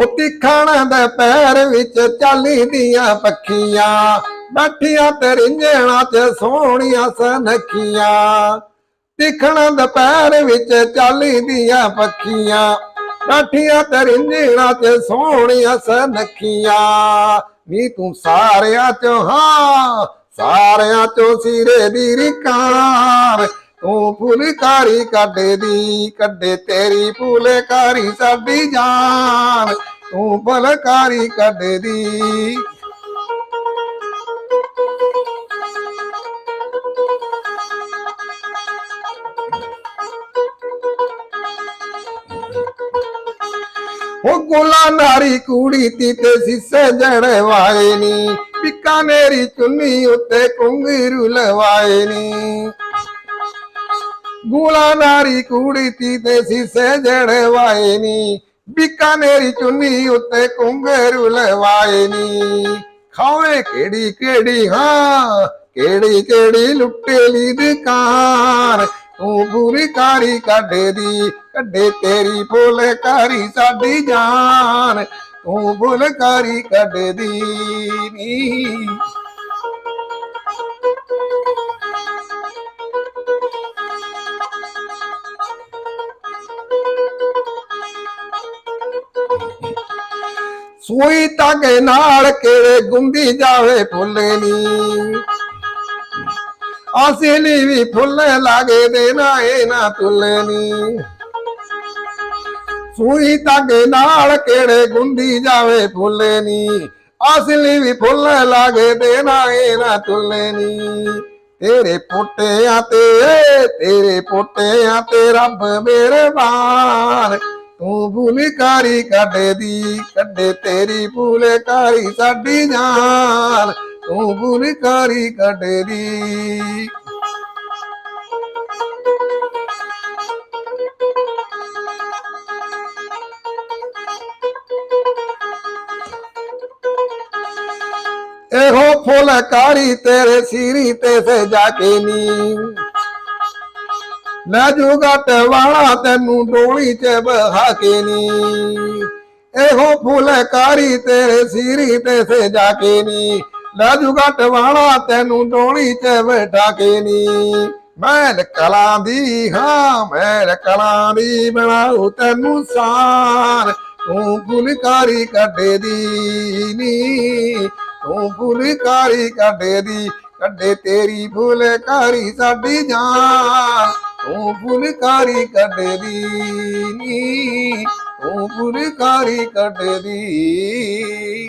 ਉਹ ਤਿੱਖਣ ਦੇ ਪੈਰ ਵਿੱਚ ਚਾਲੀ ਦੀਆਂ ਪੱਖੀਆਂ, ਬੈਠੀਆਂ ਤੇ ਰਿੰਝਣਾ ਚ ਸੋਹਣੀਆਂ ਸਨਖੀਆਂ। ਤਿੱਖਣ ਦੇ ਪੈਰ ਵਿੱਚ ਚਾਲੀ ਦੀਆਂ ਪੱਖੀਆਂ, ਬੈਠੀਆਂ ਤੇ ਰਿੰਝਣਾ ਚ ਸੋਹਣੀਆਂ ਸਨਖੀਆਂ। ਨੀ ਤੂੰ ਸਾਰਿਆਂ ਚੋਂ, ਹਾਂ, ਸਾਰਿਆਂ ਚੋਂ ਸਿਰੇ ਦੀ ਰਿਕਾਰ ਤੂੰ ਫੁਲਕਾਰੀ ਕੱਢੇ ਦੀ, ਕੱਢੇ ਤੇਰੀ ਫੁਲਕਾਰੀ ਸਾਡੀ ਜਾਨ। ਤੂੰ ਫੁਲਕਾਰੀ ਕੱਢੇ ਦੀ। ਉਹ ਗੋਲਾ ਨਾਰੀ ਕੁੜੀ ਤੀ ਤੇ ਸਿੱਸੇ ਜੜੇ ਵਾਏ ਨੀ ਪਿਕਾਨੇਰੀ ਚੁੰਨੀ ਉੱਤੇ ਕੁੰਗਰੂ ਲਵਾਏ ਨੀ। ਗੋਲਾ ਨਾਰੀ ਤੇ ਸਿੱਸੇ ਜੜੇ ਨੀ। ਬਿਕਾਨੇਰੀ ਚੁੰਨੀ ਉੱਤੇ ਕੁੰਗਰੂ ਲਵਾਏ ਨੀ। ਖਾਵੇ ਕਿਹੜੀ ਕਿਹੜੀ ਹਾਂ, ਕਿਹੜੀ ਕਿਹੜੀ ਲੁੱਟੇਲੀ ਦੁਕਾਨ। ਤੂੰ ਪੂਰੀ ਕਾਰੀ ਕੱਢੇ ਦੀ, ਕੱਢੇ ਤੇਰੀ ਫੁਲਕਾਰੀ ਸਾਡੀ ਜਾਨ। ਤੂੰ ਫੁਲਕਾਰੀ ਕੱਢੇ ਦੀ ਨੀ। ਸੂਈ ਧਾਗੇ ਨਾਲ ਕਿਹੜੇ ਗੁੰਦੀ ਜਾਵੇ ਫੁੱਲੇ ਨੀ। ਅਸਲੀ ਵੀ ਫੁੱਲ ਲਾਗੇ ਦੇ ਨਾ, ਇਹ ਨਾ ਤੁੱਲੇ ਸੂਈ ਧਾਗੇ ਨਾਲ ਕਿਹੜੇ ਗੁੰਦੀ ਜਾਵੇ ਫੁੱਲੇ ਨੀ। ਅਸਲੀ ਵੀ ਫੁੱਲ ਲਾਗੇ ਦੇ ਨਾ, ਇਹ ਨਾ ਤੁੱਲੇ ਤੇਰੇ ਪੁੱਟਿਆਂ ਤੇ, ਤੇਰੇ ਪੁੱਟਿਆਂ ਤੇ ਰੱਬ ਮਿਹਰਬਾਨ ਤੂੰ ਫੁਲਕਾਰੀ ਕੱਢੇ ਦੀ ਕੱਢੇ ਤੇਰੀ ਫੁਲਕਾਰੀ ਸਾਡੀ ਜਾਨ ਤੂੰ ਫੁਲਕਾਰੀ ਕੱਢੇ ਦੀ ਇਹੋ ਫੁਲਕਾਰੀ ਤੇਰੇ ਸਿਰੀ ਤੇ ਸਜਾ ਕੇ ਨੀ ਲੈ ਜੂਗਾ ਵਾਲਾ ਤੈਨੂੰ ਡੋਲੀ ਚ ਬਹਾ ਕੇ ਨੀ। ਇਹੋ ਫੁਲਕਾਰੀ ਤੇਰੇ ਸਿਰੀ ਤੇ ਸਜਾ ਕੇ ਨੀ। ਲੈ ਜੂਗਾ ਵਾਲਾ ਤੈਨੂੰ ਡੋਲੀ ਚ ਬਿਠਾ ਕੇ ਨੀ। ਮੈਲ ਕਲਾਂ ਦੀ, ਹਾਂ, ਮੈਲ ਕਲਾਂ ਦੀ ਬਣਾਉ ਤੈਨੂੰ ਸਾਰ। ਤੂੰ ਫੁਲਕਾਰੀ ਕੱਢੇ ਦੀ ਨੀ। ਤੂੰ ਫੁਲਕਾਰੀ ਕੱਢੇ ਦੀ, ਕੱਢੇ ਤੇਰੀ ਫੁਲਕਾਰੀ ਸਾਡੀ ਜਾਨ। ਤੂੰ ਫੁਲਕਾਰੀ ਕੱਢੇ ਦੀ ਨੀ ਤੂੰ ਫੁਲਕਾਰੀ ਕੱਢੇ ਦੀ